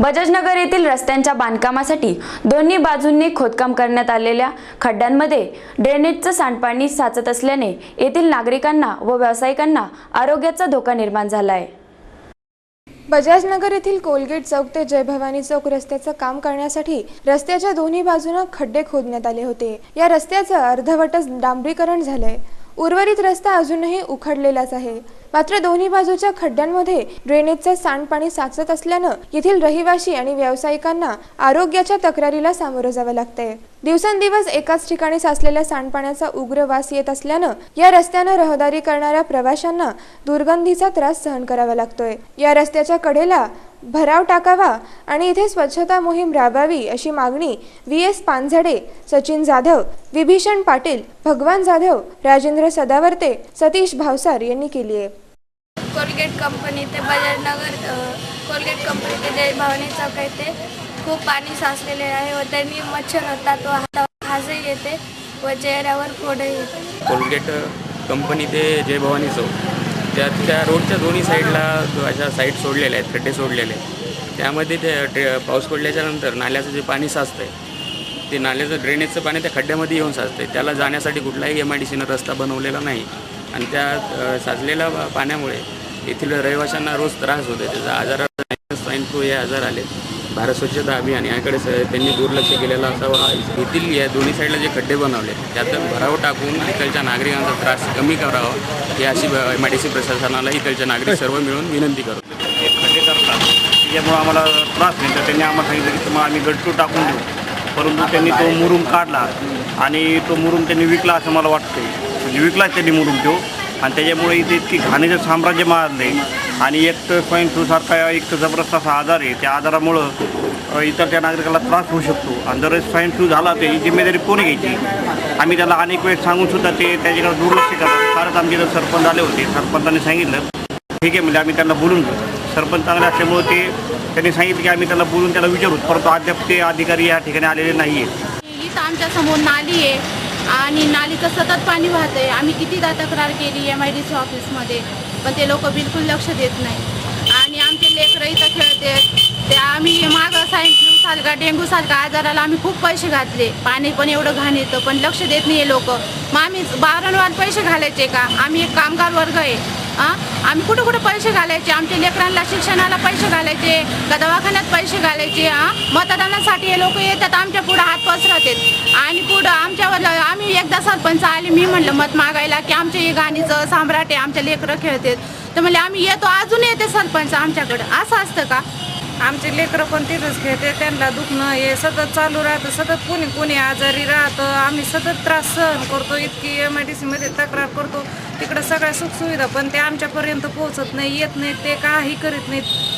बजाजनगर येथील रस्त्यांच्या बांधकामासाठी दोन्ही बाजूंनी खोदकाम करण्यात आलेल्या खड्ड्यांमध्ये ड्रेनेजचं सांडपाणी साचत असल्याने येथील नागरिकांना व व्यावसायिकांना आरोग्याचा धोका निर्माण झाला आहे बजाजनगर येथील कोलगेट चौक ते जय भवानी चौक रस्त्याचं काम करण्यासाठी रस्त्याच्या दोन्ही बाजूनं खड्डे खोदण्यात आले होते. या रस्त्याचं अर्धवटच डांबरीकरण झालंय. उर्वरित रस्ता अजूनही उखडलेलाच आहे. मात्र दोन्ही बाजूच्या खड्ड्यांमध्ये ड्रेनेजचं सांडपाणी साचत असल्यानं येथील रहिवासी आणि व्यावसायिकांना आरोग्याच्या तक्रारीला सामोरं जावं लागतंय. दिवसेंदिवस एकाच ठिकाणी साचलेल्या सांडपाण्याचा उग्र वास येत असल्यानं या रस्त्यानं रहदारी करणाऱ्या प्रवाशांना दुर्गंधीचा त्रास सहन करावा लागतोय. या रस्त्याच्या कडेला भराव टाकावा आणि इथे स्वच्छता मोहीम राबवावी अशी मागणी व्ही एस पानझडे सचिन जाधव विभीषण पाटील भगवान जाधव राजेंद्र सदावर्ते सतीश भावसार यांनी केली आहे. कोलगेट कंपनी ते बजाजनगर कोलगेट कंपनी ते जय भवानी चौक येथे खूप पाणी साचलेले आहे व त्यांनी मच्छर होतात व हातावर खाजही येते व चेहऱ्यावर फोडही येते कोलगेट कंपनी ते जय भवानी चौक. त्या त्या रोडच्या दोन्ही साईडला अशा साईड सोडलेल्या आहेत खड्डे सोडलेले आहेत. त्यामध्ये ते पाऊस पडल्याच्या नंतर नाल्याचं जे पाणी साचतं आहे ते नाल्याचं ड्रेनेजचं पाणी त्या खड्ड्यामध्ये येऊन साचतं आहे त्याला जाण्यासाठी कुठलाही एम आय डी सीनं रस्ता बनवलेला नाही. आणि त्या साचलेल्या पाण्यामुळे येथील रहिवाशांना रोज त्रास होतो त्याचा आजार स्वाईन फ्लू हे आजार आले. भारत स्वच्छता अभियान याकडे स त्यांनी दुर्लक्ष केलेलं असावं. येथील या दोन्ही साईडला जे खड्डे बनवले त्यातून भराव टाकून इकडच्या नागरिकांचा त्रास कमी करावा ही अशी एम आय डी सी प्रशासनाला इकडच्या नागरिक सर्व मिळून विनंती करतो. खड्डे करतात. त्याच्यामुळं आम्हाला त्रास नाही तर त्यांनी आम्हाला सांगितलं की मग आम्ही गट्टू टाकून देऊ. परंतु त्यांनी तो मुरुम काढला आणि तो मुरुम त्यांनी विकला असं मला वाटतं म्हणजे विकलाच त्यांनी मुरुम तो आणि त्याच्यामुळे इथे इतकी घाणीचं साम्राज्य मारले. आणि एक तर स्वाईन फ्लूसारखा एक तर जबरदस्त असा आजार आहे. त्या आजारामुळं इतर त्या नागरिकाला त्रास होऊ शकतो. आणि जर स्वाईन फ्लू झाला तर ही जिम्मेदारी कोणी घ्यायची? आम्ही त्याला अनेक वेळेस सांगूनसुद्धा ते त्याच्याकडे दुर्लक्ष करतात. कालच आमचे जर सरपंच आले होते सरपंचांनी सांगितलं ठीक आहे म्हणजे आम्ही त्यांना बोलून घेऊ. सरपंच चांगले असल्यामुळं ते त्यांनी सांगितलं की आम्ही त्याला बोलून त्याला विचारू. परंतु अद्याप ते अधिकारी या ठिकाणी आलेले नाही आहेत आमच्यासमोर आमच्यासमोर नाली आहे. आणि नालीचं सतत पाणी वाहतंय. आम्ही कितीदा तक्रार केली एम आय डी सी ऑफिसमध्ये पण ते लोक बिलकुल लक्ष देत नाही. आणि आमचे लेकरं इथं खेळते. ते आम्ही मागं साईन फ्लू सारखा डेंग्यू सारखा आजाराला आम्ही खूप पैसे घातले. पाणी पण एवढं घाण येतं पण लक्ष देत नाही आहे लोक. मग आम्ही वारंवार पैसे घालायचे का? आम्ही एक कामगार वर्ग आहे. हां आम्ही कुठं कुठं पैसे घालायचे? आमच्या लेकरांना शिक्षणाला पैसे घालायचे का दवाखान्यात पैसे घालायचे हां मतदानासाठी हे लोक येतात आमच्या पुढं हात पसरतात आणि पुढं आमच्यावर आम्ही एकदा सरपंच आले मी म्हणलं मत मागायला की आमच्या हे गाणीचं सम्राटे आमच्या लेकरं खेळतात. तर म्हणजे आम्ही येतो अजून येते सरपंच आमच्याकडं. असं असतं का? आमचे लेकरं पण तिथंच खेळते त्यांना दुखणं हे सतत चालू राहतं सतत कोणी कोणी आजारी राहतं आम्ही सतत त्रास सहन करतो इतकी एम आय डी सीमध्ये तक्रार करतो तिकडं सगळ्या सुखसुविधा पण ते आमच्यापर्यंत पोहोचत नाही येत नाहीत ते काही करीत नाहीत.